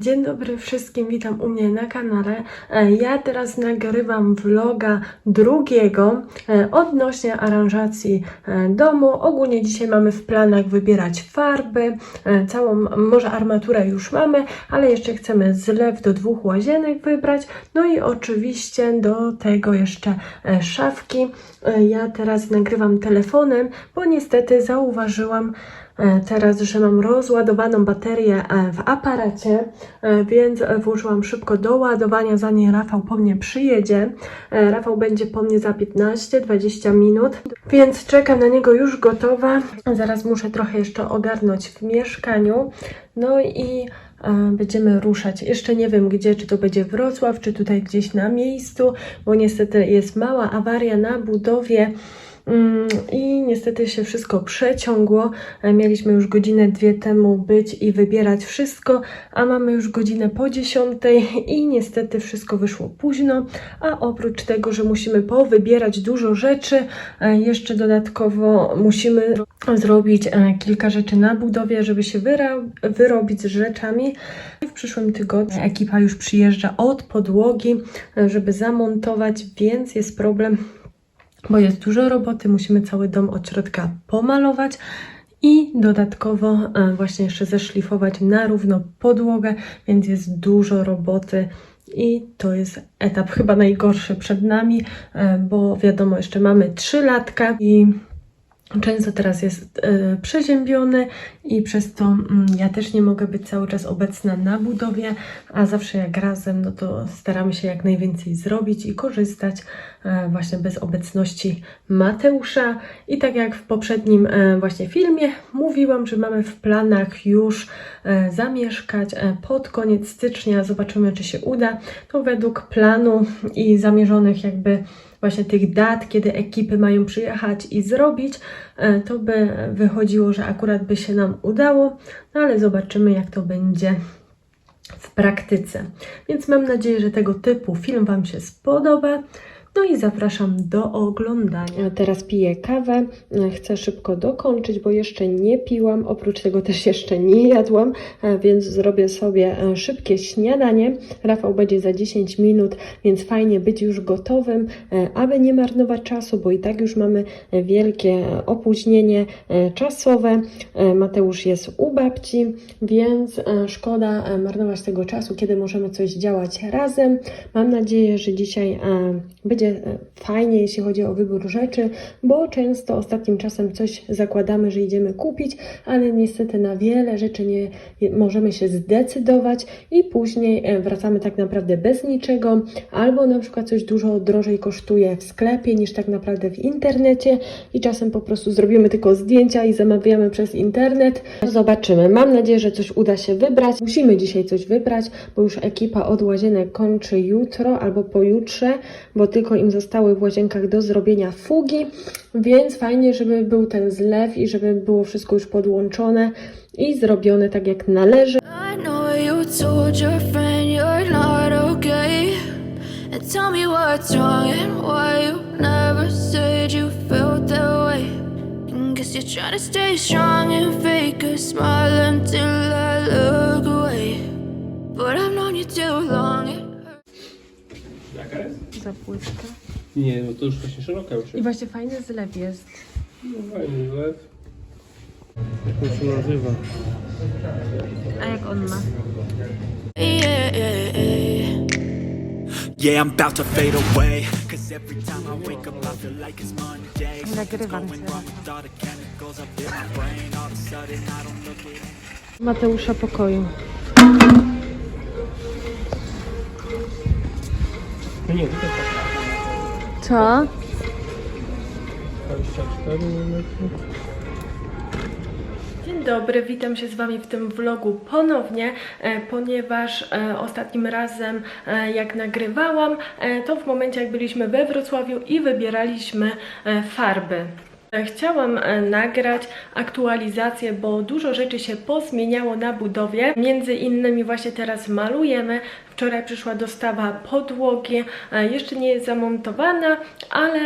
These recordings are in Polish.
Dzień dobry wszystkim, witam u mnie na kanale. E, Ja teraz nagrywam vloga drugiego e, odnośnie aranżacji e, domu. Ogólnie dzisiaj mamy w planach wybierać farby, całą, może armaturę już mamy, ale jeszcze chcemy zlew do dwóch łazienek wybrać. No i oczywiście do tego jeszcze szafki. Ja teraz nagrywam telefonem, bo niestety zauważyłam, teraz, że mam rozładowaną baterię e, w aparacie, e, więc e, włożyłam szybko do ładowania, zanim Rafał po mnie przyjedzie. E, Rafał będzie po mnie za 15-20 minut, więc czekam na niego już gotowa. Zaraz muszę trochę jeszcze ogarnąć w mieszkaniu. No i e, będziemy ruszać. Jeszcze nie wiem gdzie, czy to będzie Wrocław, czy tutaj gdzieś na miejscu, bo niestety jest mała awaria na budowie. Mm, I niestety się wszystko przeciągło. E, Mieliśmy już godzinę, dwie temu być i wybierać wszystko, a mamy już godzinę po dziesiątej i niestety wszystko wyszło późno. A oprócz tego, że musimy powybierać dużo rzeczy, e, jeszcze dodatkowo musimy zrobić e, kilka rzeczy na budowie, żeby się wyrobić z rzeczami. W przyszłym tygodniu ekipa już przyjeżdża od podłogi, żeby zamontować, więc jest problem bo jest dużo roboty, musimy cały dom od środka pomalować i dodatkowo e, właśnie jeszcze zeszlifować na równo podłogę, więc jest dużo roboty. I to jest etap chyba najgorszy przed nami, e, bo wiadomo, jeszcze mamy 3 latka i często teraz jest e, przeziębiony i przez to mm, ja też nie mogę być cały czas obecna na budowie, a zawsze jak razem, no to staramy się jak najwięcej zrobić i korzystać e, właśnie bez obecności Mateusza. I tak jak w poprzednim e, właśnie filmie mówiłam, że mamy w planach już zamieszkać pod koniec stycznia. Zobaczymy, czy się uda. To według planu i zamierzonych jakby właśnie tych dat, kiedy ekipy mają przyjechać i zrobić, e, to by wychodziło, że akurat by się nam udało, no ale zobaczymy, jak to będzie w praktyce. Więc mam nadzieję, że tego typu film Wam się spodoba. No i zapraszam do oglądania. Teraz piję kawę. Chcę szybko dokończyć, bo jeszcze nie piłam. Oprócz tego też jeszcze nie jadłam, e, więc zrobię sobie e, szybkie śniadanie. Rafał będzie za 10 minut, więc fajnie być już gotowym, e, aby nie marnować czasu, bo i tak już mamy e, wielkie e, opóźnienie e, czasowe. E, Mateusz jest u babci, więc e, szkoda e, marnować tego czasu, kiedy możemy coś działać razem. Mam nadzieję, że dzisiaj e, będzie e, fajnie, jeśli chodzi o wybór rzeczy, bo często ostatnim czasem coś zakładamy, że idziemy kupić, ale niestety na wiele rzeczy nie możemy się zdecydować i później e, wracamy tak naprawdę bez niczego, albo na przykład coś dużo drożej kosztuje w sklepie niż tak naprawdę w internecie i czasem po prostu zrobimy tylko zdjęcia i zamawiamy przez internet. Zobaczymy. Mam nadzieję, że coś uda się wybrać. Musimy dzisiaj coś wybrać, bo już ekipa od łazienek kończy jutro albo pojutrze, bo tylko im zostały w łazienkach do zrobienia fugi, więc fajnie, żeby był ten zlew i żeby było wszystko już podłączone i zrobione tak jak należy. Tell me what's wrong and why you never said you felt that way. Guess you're trying to stay strong and fake I look away. But I've known you too long. Jaka jest? Za płytkę. Nie, no to już właśnie szeroka już I jest. właśnie fajny zlew jest. No fajny zlew. Jak to się nazywa? A jak on ma? Yeah, yeah, yeah. Yeah, I'm about to fade away. Cause every time I wake up, I feel like it's Monday. Shit's Nagrywam going cię. wrong with all the chemicals up in my brain. All of a sudden, I don't look it. Mateusza pokoju. No nie, tutaj tak. Co? 24 mm. Dzień dobry, witam się z Wami w tym vlogu ponownie, e, ponieważ e, ostatnim razem e, jak nagrywałam, e, to w momencie jak byliśmy we Wrocławiu i wybieraliśmy e, farby. E, Chciałam e, nagrać aktualizację, bo dużo rzeczy się pozmieniało na budowie. Między innymi właśnie teraz malujemy. Wczoraj przyszła dostawa podłogi. E, Jeszcze nie jest zamontowana, ale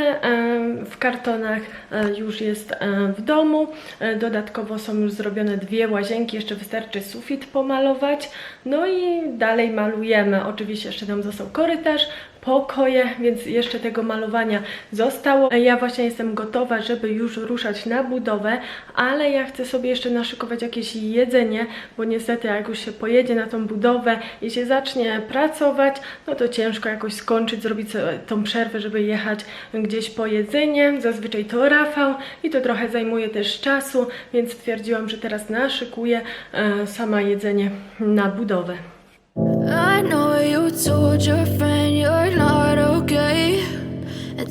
w kartonach już jest w domu. Dodatkowo są już zrobione dwie łazienki, jeszcze wystarczy sufit pomalować. No i dalej malujemy. Oczywiście jeszcze nam został korytarz, pokoje, więc jeszcze tego malowania zostało. Ja właśnie jestem gotowa, żeby już ruszać na budowę, ale ja chcę sobie jeszcze naszykować jakieś jedzenie, bo niestety jak już się pojedzie na tą budowę i się zacznie pracować, no to ciężko jakoś skończyć, zrobić tą przerwę, żeby jechać gdzieś po jedzenie. Zazwyczaj to Rafał i to trochę zajmuje też czasu, więc stwierdziłam, że teraz naszykuję e, sama jedzenie na budowę.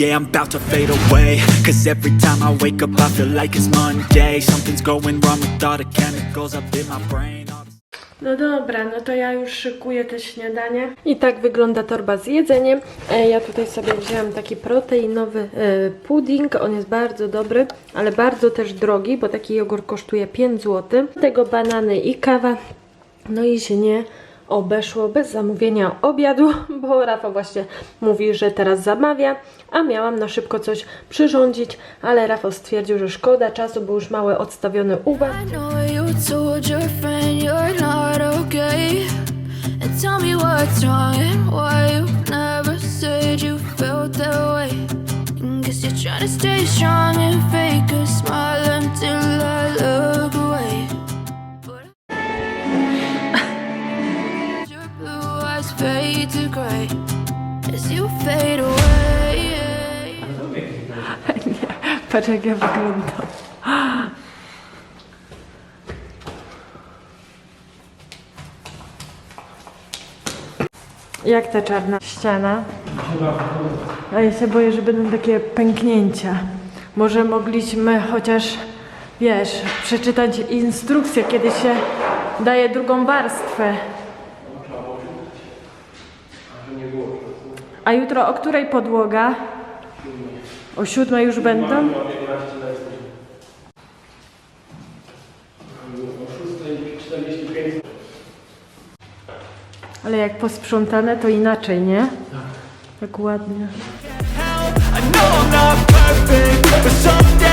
Yeah, I'm about to fade away Cause every time I wake up I feel like it's Monday Something's going wrong with all the chemicals up in my brain No dobra, no to ja już szykuję te śniadanie. I tak wygląda torba z jedzeniem. E, Ja tutaj sobie wzięłam taki proteinowy e, pudding. On jest bardzo dobry, ale bardzo też drogi, bo taki jogurt kosztuje 5 zł. Do tego banany i kawa. No i się nie obeszło bez zamówienia obiadu, bo Rafa właśnie mówi, że teraz zamawia, a miałam na szybko coś przyrządzić, ale Rafał stwierdził, że szkoda czasu, bo już małe odstawione u Was. I know you told your friend you're not okay. And tell me what's wrong and why you never said you felt that way. And guess you're trying to stay strong and fake a smile until I look fade away. Patrz jak ja wyglądam. Jak ta czarna ściana? A ja się boję, że będą takie pęknięcia. Może mogliśmy chociaż, wiesz, przeczytać instrukcję, kiedy się daje drugą warstwę. A jutro o której podłoga? O siódmej już będą? Ale jak posprzątane, to inaczej, nie? Tak ładnie. I know I'm not perfect But some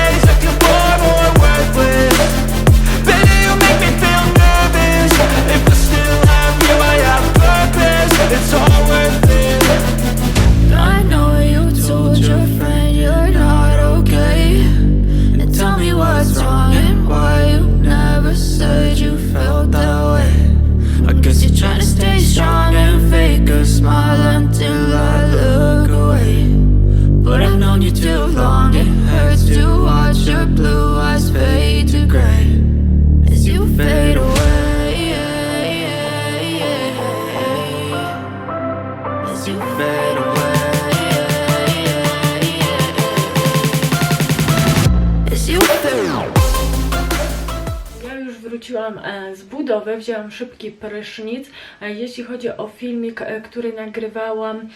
wróciłam e, z budowy, wzięłam szybki prysznic. E, Jeśli chodzi o filmik, e, który nagrywałam,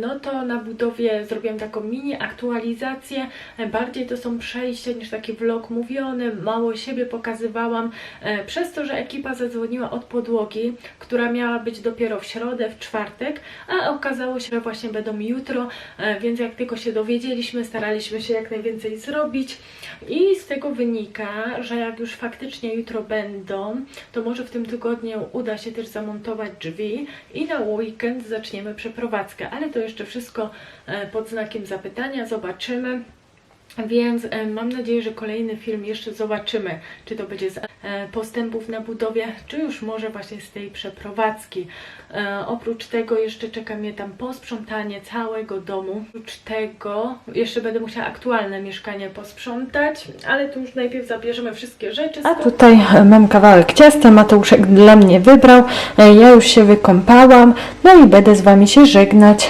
no to na budowie zrobiłam taką mini aktualizację. Bardziej to są przejścia niż taki vlog mówiony, mało siebie pokazywałam. Przez to, że ekipa zadzwoniła od podłogi, która miała być dopiero w środę, w czwartek, a okazało się, że właśnie będą jutro, więc jak tylko się dowiedzieliśmy, staraliśmy się jak najwięcej zrobić. I z tego wynika, że jak już faktycznie jutro będą, to może w tym tygodniu uda się też zamontować drzwi i na weekend zaczniemy przeprowadzkę. Ale to jeszcze wszystko e, pod znakiem zapytania, zobaczymy. Więc e, mam nadzieję, że kolejny film jeszcze zobaczymy, czy to będzie z e, postępów na budowie, czy już może właśnie z tej przeprowadzki. E, oprócz tego jeszcze czeka mnie tam posprzątanie całego domu. Oprócz tego jeszcze będę musiała aktualne mieszkanie posprzątać, ale tu już najpierw zabierzemy wszystkie rzeczy. A tutaj mam kawałek ciasta, Mateuszek dla mnie wybrał. Ja już się wykąpałam, no i będę z Wami się żegnać.